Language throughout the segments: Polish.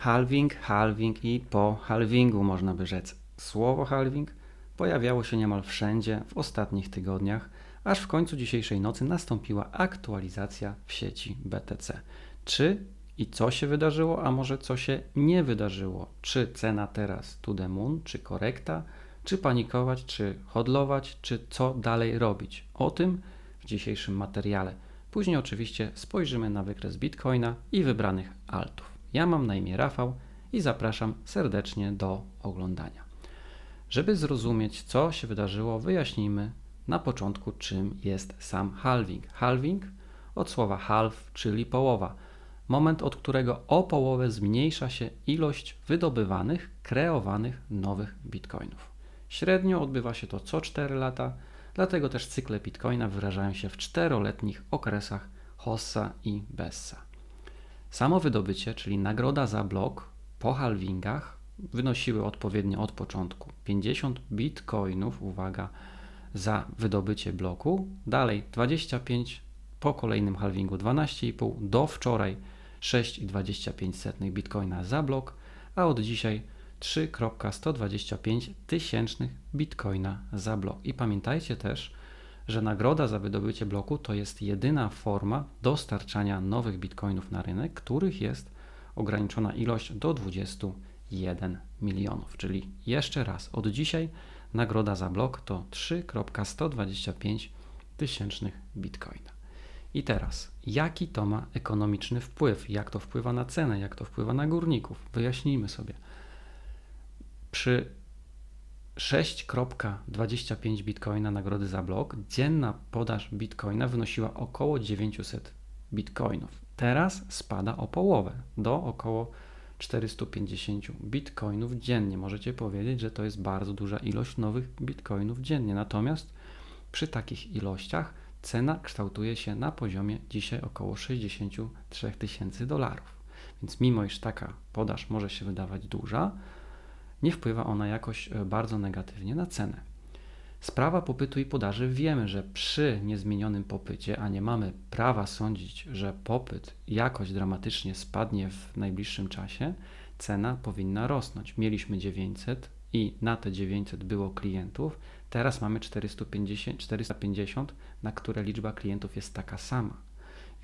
Halving, halving i po halvingu można by rzec. Słowo halving pojawiało się niemal wszędzie w ostatnich tygodniach, aż w końcu dzisiejszej nocy nastąpiła aktualizacja w sieci BTC. Czy i co się wydarzyło, a może co się nie wydarzyło? Czy cena teraz to the moon, czy korekta, czy panikować, czy hodlować, czy co dalej robić? O tym w dzisiejszym materiale. Później oczywiście spojrzymy na wykres Bitcoina i wybranych altów. Ja mam na imię Rafał i zapraszam serdecznie do oglądania. Żeby zrozumieć, co się wydarzyło, wyjaśnijmy na początku, czym jest sam halving. Halving od słowa half, czyli połowa. Moment, od którego o połowę zmniejsza się ilość wydobywanych, kreowanych nowych bitcoinów. Średnio odbywa się to co 4 lata, dlatego też cykle bitcoina wyrażają się w czteroletnich okresach Hossa i Bessa. Samo wydobycie, czyli nagroda za blok po halvingach, wynosiły odpowiednio od początku 50 bitcoinów, uwaga, za wydobycie bloku, dalej 25 po kolejnym halvingu 12,5 do wczoraj 6,25 bitcoina za blok, a od dzisiaj 3,125 tysięcznych bitcoina za blok. I pamiętajcie też, że nagroda za wydobycie bloku to jest jedyna forma dostarczania nowych bitcoinów na rynek, których jest ograniczona ilość do 21 milionów. Czyli jeszcze raz, od dzisiaj nagroda za blok to 3,125 tysięcznych bitcoina. I teraz, jaki to ma ekonomiczny wpływ? Jak to wpływa na cenę? Jak to wpływa na górników? Wyjaśnijmy sobie. Przy 6,25 bitcoina nagrody za blok, dzienna podaż bitcoina wynosiła około 900 bitcoinów. Teraz spada o połowę do około 450 bitcoinów dziennie. Możecie powiedzieć, że to jest bardzo duża ilość nowych bitcoinów dziennie. Natomiast przy takich ilościach cena kształtuje się na poziomie dzisiaj około 63 tysięcy dolarów. Więc mimo iż taka podaż może się wydawać duża, nie wpływa ona jakoś e, bardzo negatywnie na cenę. Sprawa popytu i podaży wiemy, że przy niezmienionym popycie, a nie mamy prawa sądzić, że popyt jakoś dramatycznie spadnie w najbliższym czasie, cena powinna rosnąć. Mieliśmy 900 i na te 900 było klientów, teraz mamy 450, 450 na które liczba klientów jest taka sama.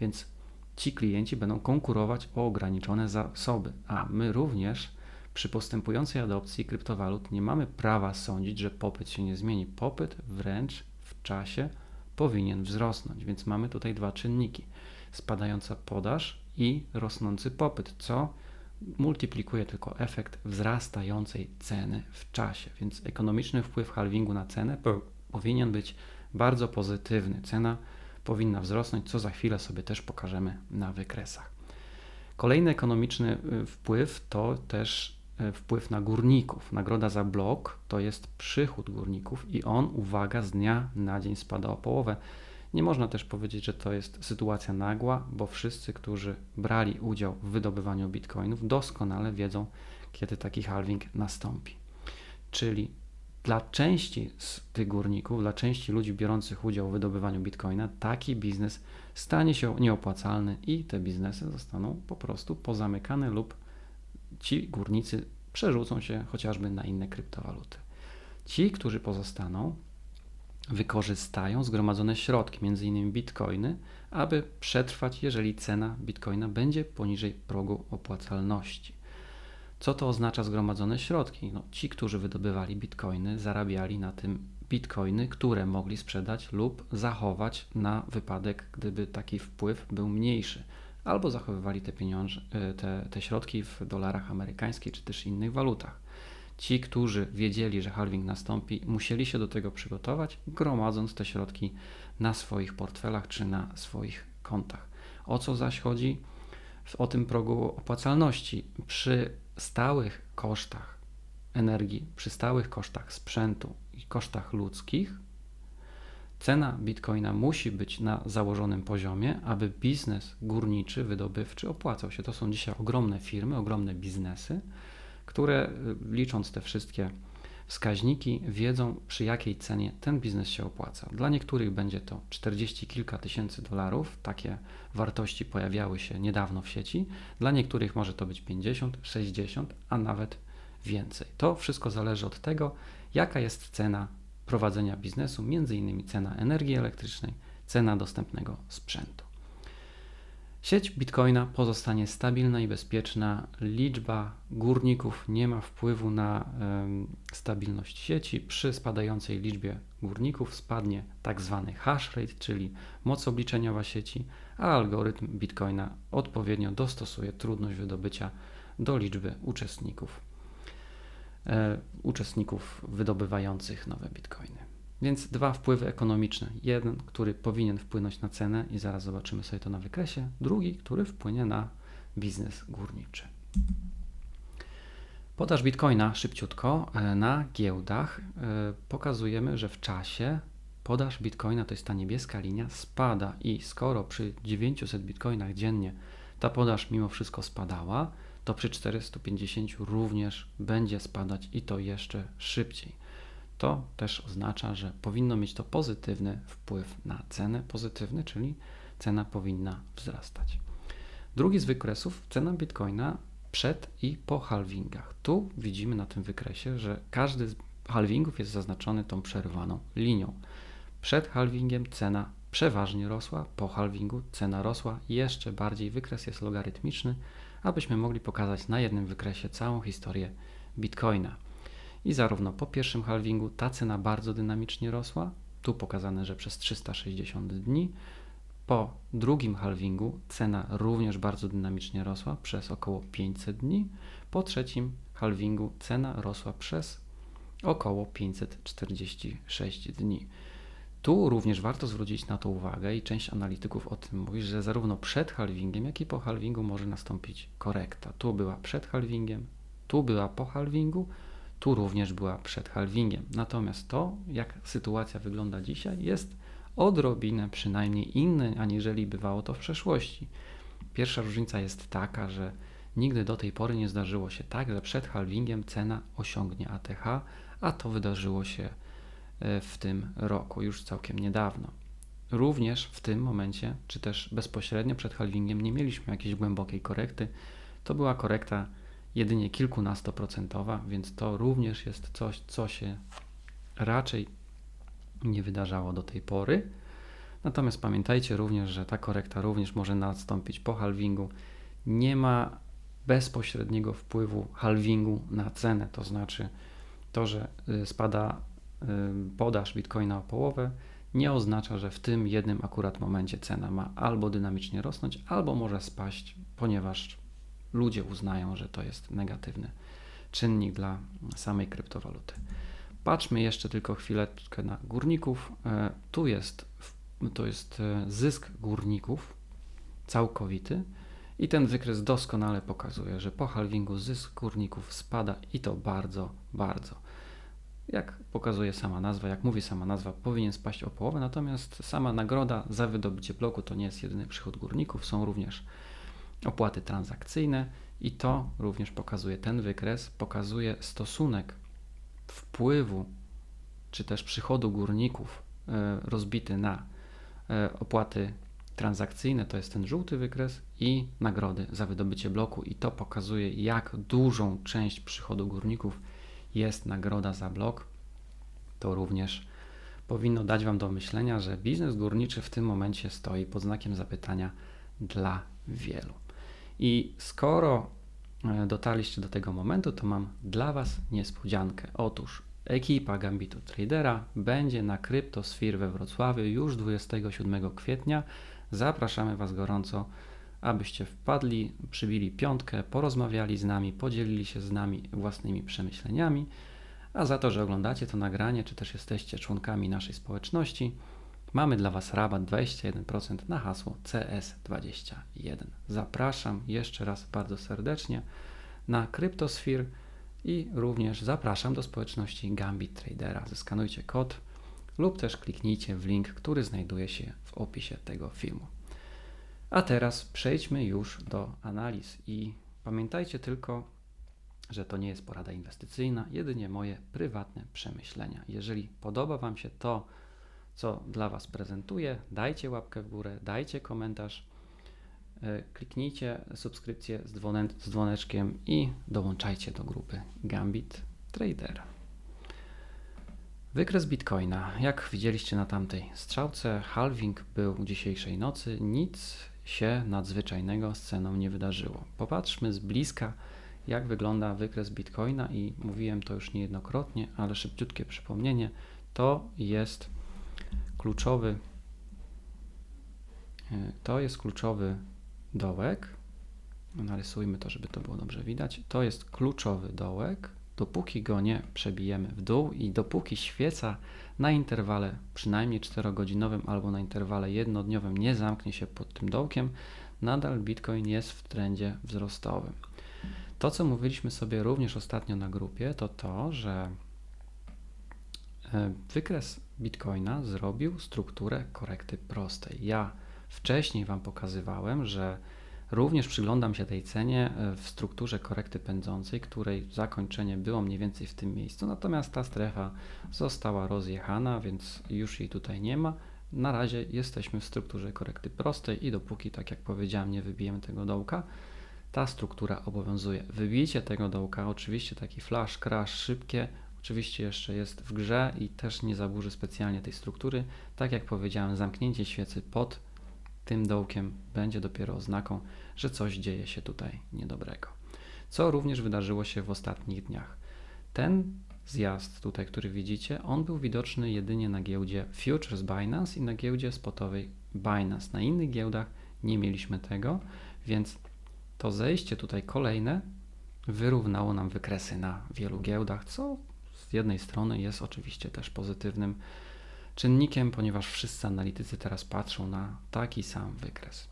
Więc ci klienci będą konkurować o ograniczone zasoby, a my również przy postępującej adopcji kryptowalut nie mamy prawa sądzić, że popyt się nie zmieni. Popyt wręcz w czasie powinien wzrosnąć, więc mamy tutaj dwa czynniki: spadająca podaż i rosnący popyt, co multiplikuje tylko efekt wzrastającej ceny w czasie. Więc ekonomiczny wpływ halvingu na cenę powinien być bardzo pozytywny. Cena powinna wzrosnąć, co za chwilę sobie też pokażemy na wykresach. Kolejny ekonomiczny y, wpływ to też wpływ na górników. Nagroda za blok to jest przychód górników i on, uwaga, z dnia na dzień spada o połowę. Nie można też powiedzieć, że to jest sytuacja nagła, bo wszyscy, którzy brali udział w wydobywaniu bitcoinów, doskonale wiedzą, kiedy taki halving nastąpi. Czyli dla części z tych górników, dla części ludzi biorących udział w wydobywaniu bitcoina, taki biznes stanie się nieopłacalny i te biznesy zostaną po prostu pozamykane lub ci górnicy przerzucą się chociażby na inne kryptowaluty. Ci, którzy pozostaną, wykorzystają zgromadzone środki, m.in. bitcoiny, aby przetrwać, jeżeli cena bitcoina będzie poniżej progu opłacalności. Co to oznacza zgromadzone środki? No, ci, którzy wydobywali bitcoiny, zarabiali na tym bitcoiny, które mogli sprzedać lub zachować na wypadek, gdyby taki wpływ był mniejszy, albo zachowywali te pieniądze, e, te, te środki w dolarach amerykańskich czy też innych walutach. Ci, którzy wiedzieli, że halving nastąpi, musieli się do tego przygotować, gromadząc te środki na swoich portfelach czy na swoich kontach. O co zaś chodzi? O tym progu opłacalności. Przy stałych kosztach energii, przy stałych kosztach sprzętu i kosztach ludzkich, cena bitcoina musi być na założonym poziomie, aby biznes górniczy, wydobywczy opłacał się. To są dzisiaj ogromne firmy, ogromne biznesy, które y, licząc te wszystkie wskaźniki, wiedzą przy jakiej cenie ten biznes się opłaca. Dla niektórych będzie to 40 kilka tysięcy dolarów, takie wartości pojawiały się niedawno w sieci, dla niektórych może to być 50, 60, a nawet więcej. To wszystko zależy od tego, jaka jest cena prowadzenia biznesu, innymi cena energii elektrycznej, cena dostępnego sprzętu. Sieć Bitcoina pozostanie stabilna i bezpieczna. Liczba górników nie ma wpływu na stabilność sieci. Przy spadającej liczbie górników spadnie tak zwany hash rate, czyli moc obliczeniowa sieci, a algorytm Bitcoina odpowiednio dostosuje trudność wydobycia do liczby uczestników, uczestników wydobywających nowe Bitcoiny. Więc dwa wpływy ekonomiczne. Jeden, który powinien wpłynąć na cenę i zaraz zobaczymy sobie to na wykresie. Drugi, który wpłynie na biznes górniczy. Podaż bitcoina szybciutko e, na giełdach e, pokazujemy, że w czasie podaż bitcoina, to jest ta niebieska linia, spada i skoro przy 900 bitcoinach dziennie ta podaż mimo wszystko spadała, to przy 450 również będzie spadać i to jeszcze szybciej to też oznacza, że powinno mieć to pozytywny wpływ na cenę, pozytywny, czyli cena powinna wzrastać. Drugi z wykresów cena bitcoina przed i po halvingach. Tu widzimy na tym wykresie, że każdy z halvingów jest zaznaczony tą przerwaną linią. Przed halvingiem cena przeważnie rosła, po halvingu cena rosła jeszcze bardziej. Wykres jest logarytmiczny, abyśmy mogli pokazać na jednym wykresie całą historię bitcoina. I zarówno po pierwszym halvingu ta cena bardzo dynamicznie rosła, tu pokazane, że przez 360 dni. Po drugim halvingu cena również bardzo dynamicznie rosła przez około 500 dni. Po trzecim halvingu cena rosła przez około 546 dni. Tu również warto zwrócić na to uwagę i część analityków o tym mówi, że zarówno przed halvingiem, jak i po halvingu może nastąpić korekta. Tu była przed halvingiem, tu była po halvingu, tu również była przed halvingiem. Natomiast to, jak sytuacja wygląda dzisiaj, jest odrobinę przynajmniej inny, aniżeli bywało to w przeszłości. Pierwsza różnica jest taka, że nigdy do tej pory nie zdarzyło się tak, że przed halvingiem cena osiągnie ATH, a to wydarzyło się w tym roku, już całkiem niedawno. Również w tym momencie, czy też bezpośrednio przed halvingiem, nie mieliśmy jakiejś głębokiej korekty. To była korekta jedynie kilkunastoprocentowa, więc to również jest coś, co się raczej nie wydarzało do tej pory. Natomiast pamiętajcie również, że ta korekta również może nastąpić po halvingu. Nie ma bezpośredniego wpływu halvingu na cenę, to znaczy to, że y, spada podaż bitcoina o połowę, nie oznacza, że w tym jednym akurat momencie cena ma albo dynamicznie rosnąć, albo może spaść, ponieważ ludzie uznają, że to jest negatywny czynnik dla samej kryptowaluty. Patrzmy jeszcze tylko chwileczkę na górników. E, tu jest, to jest e, zysk górników całkowity i ten wykres doskonale pokazuje, że po halvingu zysk górników spada i to bardzo, bardzo. Jak pokazuje sama nazwa, jak mówi sama nazwa, powinien spaść o połowę, natomiast sama nagroda za wydobycie bloku to nie jest jedyny przychód górników, są również opłaty transakcyjne i to również pokazuje ten wykres, pokazuje stosunek wpływu czy też przychodu górników e, rozbity na e, opłaty transakcyjne, to jest ten żółty wykres i nagrody za wydobycie bloku. I to pokazuje jak dużą część przychodu górników jest nagroda za blok. To również powinno dać Wam do myślenia, że biznes górniczy w tym momencie stoi pod znakiem zapytania dla wielu. I skoro e, dotarliście do tego momentu, to mam dla Was niespodziankę. Otóż ekipa Gambitu Tradera będzie na Cryptosphere we Wrocławiu już 27 kwietnia. Zapraszamy Was gorąco, abyście wpadli, przybili piątkę, porozmawiali z nami, podzielili się z nami własnymi przemyśleniami. A za to, że oglądacie to nagranie, czy też jesteście członkami naszej społeczności, mamy dla Was rabat 21% na hasło CS21. Zapraszam jeszcze raz bardzo serdecznie na Cryptosphere i również zapraszam do społeczności Gambit Tradera. Zeskanujcie kod lub też kliknijcie w link, który znajduje się w opisie tego filmu. A teraz przejdźmy już do analiz i pamiętajcie tylko, że to nie jest porada inwestycyjna, jedynie moje prywatne przemyślenia. Jeżeli podoba Wam się to, co dla Was prezentuję, dajcie łapkę w górę, dajcie komentarz, e, kliknijcie subskrypcję z, dzwonek, z dzwoneczkiem i dołączajcie do grupy Gambit Trader. Wykres Bitcoina. Jak widzieliście na tamtej strzałce, halving był dzisiejszej nocy. Nic się nadzwyczajnego z ceną nie wydarzyło. Popatrzmy z bliska, jak wygląda wykres Bitcoina i mówiłem to już niejednokrotnie, ale szybciutkie przypomnienie. To jest kluczowy e, to jest kluczowy dołek. Narysujmy to, żeby to było dobrze widać. To jest kluczowy dołek, dopóki go nie przebijemy w dół i dopóki świeca na interwale przynajmniej 4-godzinowym albo na interwale jednodniowym nie zamknie się pod tym dołkiem, nadal Bitcoin jest w trendzie wzrostowym. To, co mówiliśmy sobie również ostatnio na grupie, to to, że e, wykres Bitcoina zrobił strukturę korekty prostej. Ja wcześniej Wam pokazywałem, że Również przyglądam się tej cenie e, w strukturze korekty pędzącej, której zakończenie było mniej więcej w tym miejscu, natomiast ta strefa została rozjechana, więc już jej tutaj nie ma. Na razie jesteśmy w strukturze korekty prostej i dopóki, tak jak powiedziałem, nie wybijemy tego dołka, ta struktura obowiązuje. Wybijcie tego dołka, oczywiście taki flash, crash szybkie, oczywiście jeszcze jest w grze i też nie zaburzy specjalnie tej struktury. Tak jak powiedziałem, zamknięcie świecy pod tym dołkiem będzie dopiero oznaką, że coś dzieje się tutaj niedobrego. Co również wydarzyło się w ostatnich dniach. Ten zjazd tutaj, który widzicie, on był widoczny jedynie na giełdzie Futures Binance i na giełdzie spotowej Binance. Na innych giełdach nie mieliśmy tego, więc to zejście tutaj kolejne wyrównało nam wykresy na wielu giełdach, co z jednej strony jest oczywiście też pozytywnym czynnikiem, ponieważ wszyscy analitycy teraz patrzą na taki sam wykres.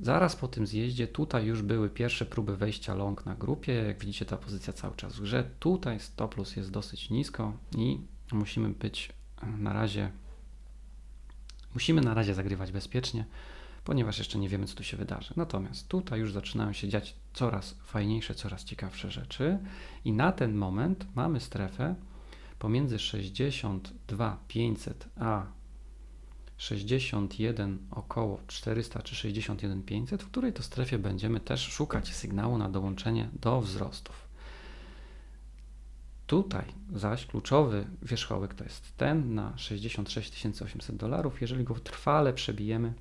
Zaraz po tym zjeździe tutaj już były pierwsze próby wejścia long na grupie. Jak widzicie, ta pozycja cały czas grze. Tutaj stop loss jest dosyć nisko i musimy być na razie musimy na razie zagrywać bezpiecznie, ponieważ jeszcze nie wiemy, co tu się wydarzy. Natomiast tutaj już zaczynają się dziać coraz fajniejsze, coraz ciekawsze rzeczy i na ten moment mamy strefę pomiędzy 62 500 a 61 około 400 czy 61 500, w której to strefie będziemy też szukać sygnału na dołączenie do wzrostów. Tutaj zaś kluczowy wierzchołek to jest ten na 66 800 dolarów. Jeżeli go trwale przebijemy,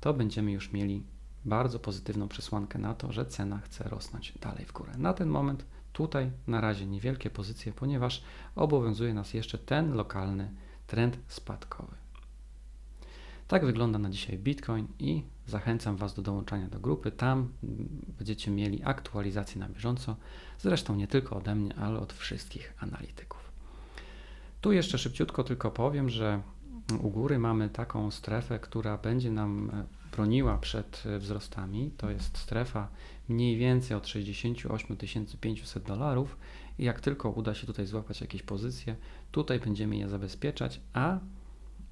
to będziemy już mieli bardzo pozytywną przesłankę na to, że cena chce rosnąć dalej w górę. Na ten moment Tutaj na razie niewielkie pozycje, ponieważ obowiązuje nas jeszcze ten lokalny trend spadkowy. Tak wygląda na dzisiaj Bitcoin i zachęcam Was do dołączania do grupy. Tam będziecie mieli aktualizacje na bieżąco, zresztą nie tylko ode mnie, ale od wszystkich analityków. Tu jeszcze szybciutko tylko powiem, że u góry mamy taką strefę, która będzie nam broniła przed wzrostami. To jest strefa mniej więcej od 68 500 dolarów i jak tylko uda się tutaj złapać jakieś pozycje, tutaj będziemy je zabezpieczać, a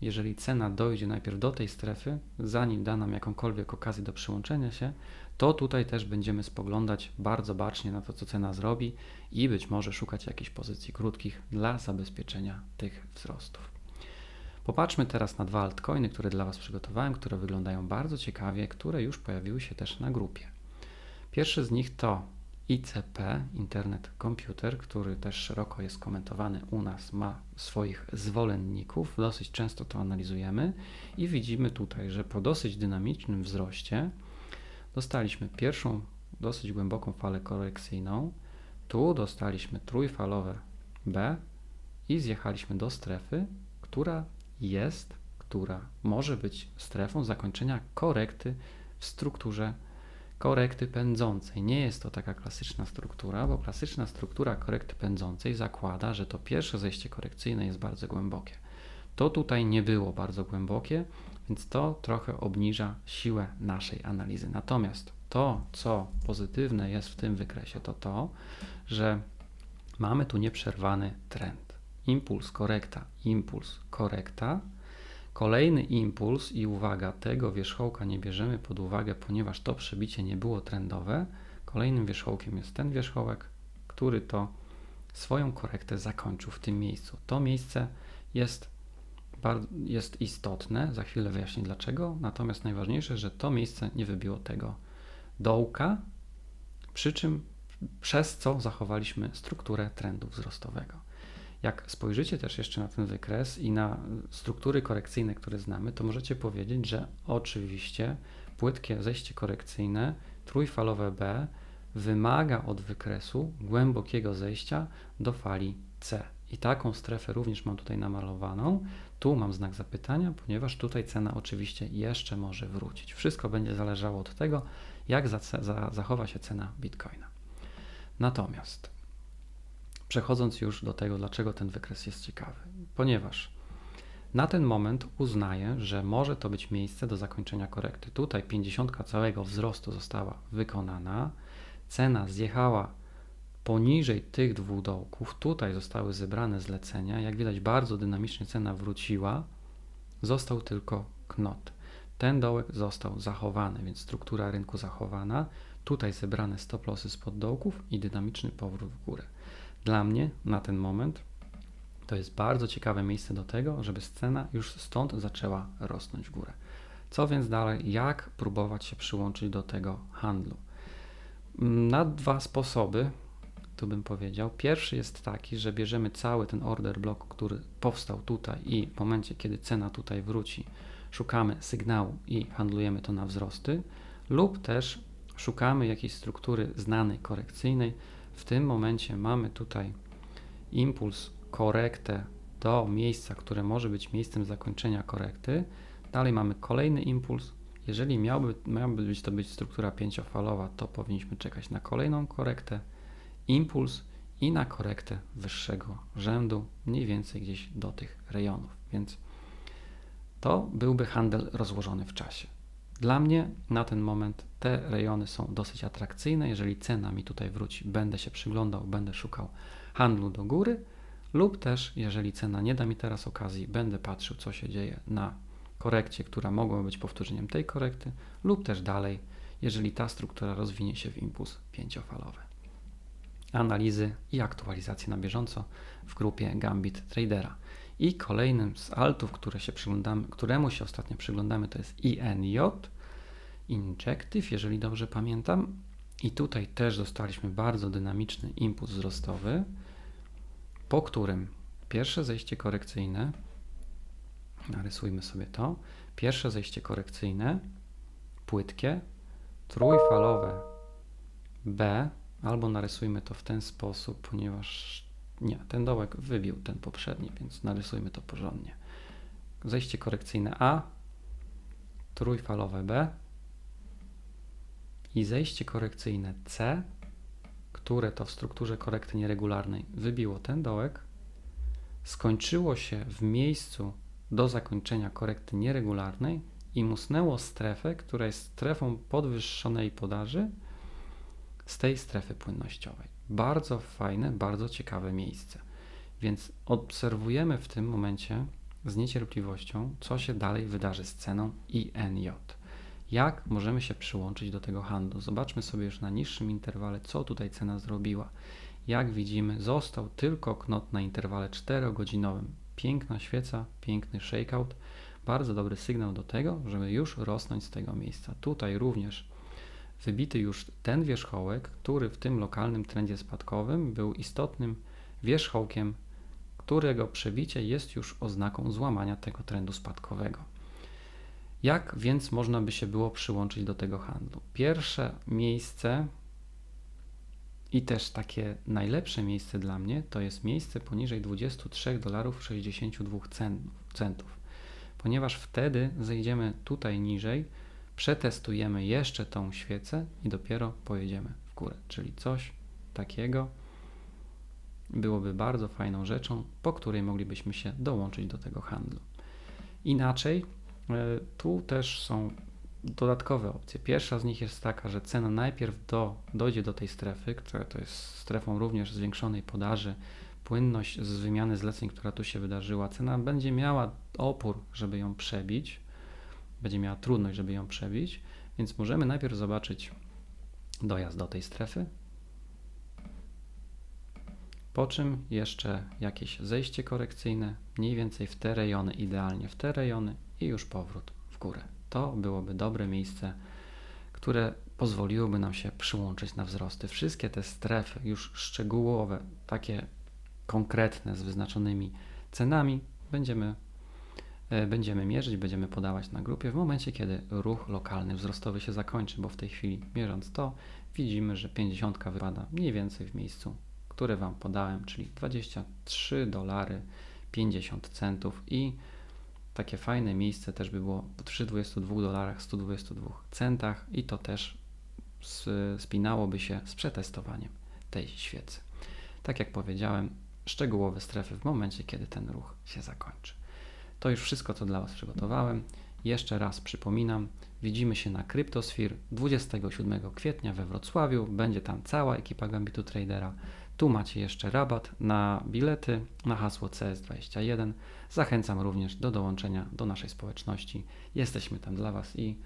jeżeli cena dojdzie najpierw do tej strefy, zanim da nam jakąkolwiek okazję do przyłączenia się, to tutaj też będziemy spoglądać bardzo bacznie na to, co cena zrobi i być może szukać jakichś pozycji krótkich dla zabezpieczenia tych wzrostów. Popatrzmy teraz na dwa altcoiny, które dla Was przygotowałem, które wyglądają bardzo ciekawie, które już pojawiły się też na grupie. Pierwszy z nich to ICP, Internet Computer, który też szeroko jest komentowany u nas, ma swoich zwolenników, dosyć często to analizujemy i widzimy tutaj, że po dosyć dynamicznym wzroście dostaliśmy pierwszą dosyć głęboką falę korekcyjną, tu dostaliśmy trójfalowe B i zjechaliśmy do strefy, która jest, która może być strefą zakończenia korekty w strukturze korekty pędzącej. Nie jest to taka klasyczna struktura, bo klasyczna struktura korekty pędzącej zakłada, że to pierwsze zejście korekcyjne jest bardzo głębokie. To tutaj nie było bardzo głębokie, więc to trochę obniża siłę naszej analizy. Natomiast to, co pozytywne jest w tym wykresie, to to, że mamy tu nieprzerwany trend. Impuls, korekta, impuls, korekta Kolejny impuls i uwaga, tego wierzchołka nie bierzemy pod uwagę, ponieważ to przebicie nie było trendowe. Kolejnym wierzchołkiem jest ten wierzchołek, który to swoją korektę zakończył w tym miejscu. To miejsce jest, jest istotne, za chwilę wyjaśnię dlaczego, natomiast najważniejsze, że to miejsce nie wybiło tego dołka, przy czym przez co zachowaliśmy strukturę trendu wzrostowego. Jak spojrzycie też jeszcze na ten wykres i na struktury korekcyjne, które znamy, to możecie powiedzieć, że oczywiście płytkie zejście korekcyjne, trójfalowe B, wymaga od wykresu głębokiego zejścia do fali C. I taką strefę również mam tutaj namalowaną. Tu mam znak zapytania, ponieważ tutaj cena oczywiście jeszcze może wrócić. Wszystko będzie zależało od tego, jak za, za, zachowa się cena bitcoina. Natomiast przechodząc już do tego, dlaczego ten wykres jest ciekawy, ponieważ na ten moment uznaję, że może to być miejsce do zakończenia korekty. Tutaj 50 całego wzrostu została wykonana, cena zjechała poniżej tych dwóch dołków, tutaj zostały zebrane zlecenia, jak widać bardzo dynamicznie cena wróciła, został tylko knot. Ten dołek został zachowany, więc struktura rynku zachowana, tutaj zebrane stop lossy spod dołków i dynamiczny powrót w górę. Dla mnie na ten moment to jest bardzo ciekawe miejsce do tego, żeby scena już stąd zaczęła rosnąć w górę. Co więc dalej, jak próbować się przyłączyć do tego handlu? Na dwa sposoby, tu bym powiedział. Pierwszy jest taki, że bierzemy cały ten order block, który powstał tutaj i w momencie, kiedy cena tutaj wróci, szukamy sygnału i handlujemy to na wzrosty, lub też szukamy jakiejś struktury znanej, korekcyjnej. W tym momencie mamy tutaj impuls, korektę do miejsca, które może być miejscem zakończenia korekty. Dalej mamy kolejny impuls, jeżeli miałby, miałby być to być struktura pięciofalowa, to powinniśmy czekać na kolejną korektę, impuls i na korektę wyższego rzędu, mniej więcej gdzieś do tych rejonów. Więc to byłby handel rozłożony w czasie. Dla mnie na ten moment te rejony są dosyć atrakcyjne. Jeżeli cena mi tutaj wróci, będę się przyglądał, będę szukał handlu do góry, lub też jeżeli cena nie da mi teraz okazji, będę patrzył, co się dzieje na korekcie, która mogła być powtórzeniem tej korekty, lub też dalej, jeżeli ta struktura rozwinie się w impuls pięciofalowy. Analizy i aktualizacje na bieżąco w grupie Gambit Tradera. I kolejnym z altów, które się któremu się ostatnio przyglądamy, to jest INJ, Injective, jeżeli dobrze pamiętam. I tutaj też dostaliśmy bardzo dynamiczny impuls wzrostowy, po którym pierwsze zejście korekcyjne Narysujmy sobie to. Pierwsze zejście korekcyjne, płytkie, trójfalowe B, albo narysujmy to w ten sposób, ponieważ nie, ten dołek wybił ten poprzedni, więc narysujmy to porządnie. Zejście korekcyjne A, trójfalowe B i zejście korekcyjne C, które to w strukturze korekty nieregularnej wybiło ten dołek, skończyło się w miejscu do zakończenia korekty nieregularnej i musnęło strefę, która jest strefą podwyższonej podaży z tej strefy płynnościowej. Bardzo fajne, bardzo ciekawe miejsce. Więc obserwujemy w tym momencie z niecierpliwością, co się dalej wydarzy z ceną INJ. Jak możemy się przyłączyć do tego handlu? Zobaczmy sobie już na niższym interwale, co tutaj cena zrobiła. Jak widzimy, został tylko knot na interwale 4-godzinowym piękna świeca, piękny shakeout, bardzo dobry sygnał do tego, żeby już rosnąć z tego miejsca. Tutaj również wybity już ten wierzchołek, który w tym lokalnym trendzie spadkowym był istotnym wierzchołkiem, którego przebicie jest już oznaką złamania tego trendu spadkowego. Jak więc można by się było przyłączyć do tego handlu? Pierwsze miejsce i też takie najlepsze miejsce dla mnie to jest miejsce poniżej 23 dolarów 62 centów, ponieważ wtedy zejdziemy tutaj niżej, przetestujemy jeszcze tą świecę i dopiero pojedziemy w górę, czyli coś takiego byłoby bardzo fajną rzeczą, po której moglibyśmy się dołączyć do tego handlu. Inaczej, e, tu też są dodatkowe opcje. Pierwsza z nich jest taka, że cena najpierw do, dojdzie do tej strefy, która to jest strefą również zwiększonej podaży, płynność z wymiany zleceń, która tu się wydarzyła, cena będzie miała opór, żeby ją przebić, będzie miała trudność, żeby ją przebić, więc możemy najpierw zobaczyć dojazd do tej strefy. Po czym jeszcze jakieś zejście korekcyjne, mniej więcej w te rejony, idealnie w te rejony i już powrót w górę. To byłoby dobre miejsce, które pozwoliłoby nam się przyłączyć na wzrosty. Wszystkie te strefy już szczegółowe, takie konkretne z wyznaczonymi cenami będziemy, będziemy mierzyć, będziemy podawać na grupie w momencie, kiedy ruch lokalny wzrostowy się zakończy, bo w tej chwili mierząc to widzimy, że 50 wypada mniej więcej w miejscu, które Wam podałem, czyli 23 dolary 50 centów i takie fajne miejsce też by było przy 22 dolarach 122 centach i to też spinałoby się z przetestowaniem tej świecy. Tak jak powiedziałem, szczegółowe strefy w momencie, kiedy ten ruch się zakończy. To już wszystko, co dla Was przygotowałem. Jeszcze raz przypominam, widzimy się na Cryptosphere 27 kwietnia we Wrocławiu. Będzie tam cała ekipa Gambitu Tradera. Tu macie jeszcze rabat na bilety na hasło CS21. Zachęcam również do dołączenia do naszej społeczności. Jesteśmy tam dla Was i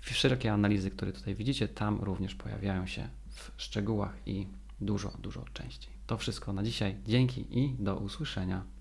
wszelkie analizy, które tutaj widzicie, tam również pojawiają się w szczegółach i dużo, dużo częściej. To wszystko na dzisiaj. Dzięki i do usłyszenia.